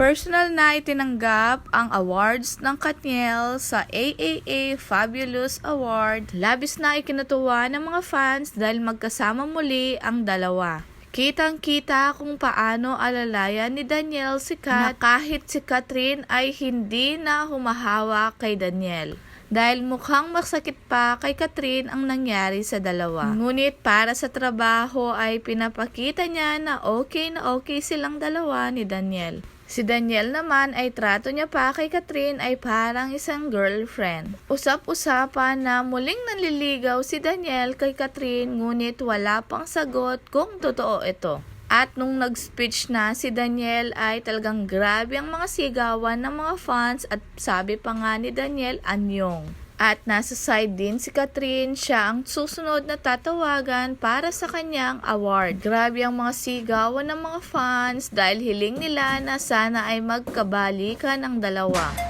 Personal na itinanggap ang awards ng Katniel sa AAA Fabulous Award. Labis na ikinutuwa ng mga fans dahil magkasama muli ang dalawa. Kitang-kita kung paano alalayan ni Daniel si Kat na kahit si Catherine ay hindi na humahawa kay Daniel. Dahil mukhang masakit pa kay Catherine ang nangyari sa dalawa. Ngunit para sa trabaho ay pinapakita niya na okay na okay silang dalawa ni Daniel. Si Daniel naman ay trato niya pa kay Catherine ay parang isang girlfriend. Usap-usapan na muling nanliligaw si Daniel kay Catherine ngunit wala pang sagot kung totoo ito. At nung nag-speech na si Daniel ay talagang grabe ang mga sigawan ng mga fans at sabi pa nga ni Daniel, anyong. At nasa side din si Catherine, siya ang susunod na tatawagan para sa kanyang award. Grabe ang mga sigawan ng mga fans dahil hiling nila na sana ay magkabalikan ang dalawa.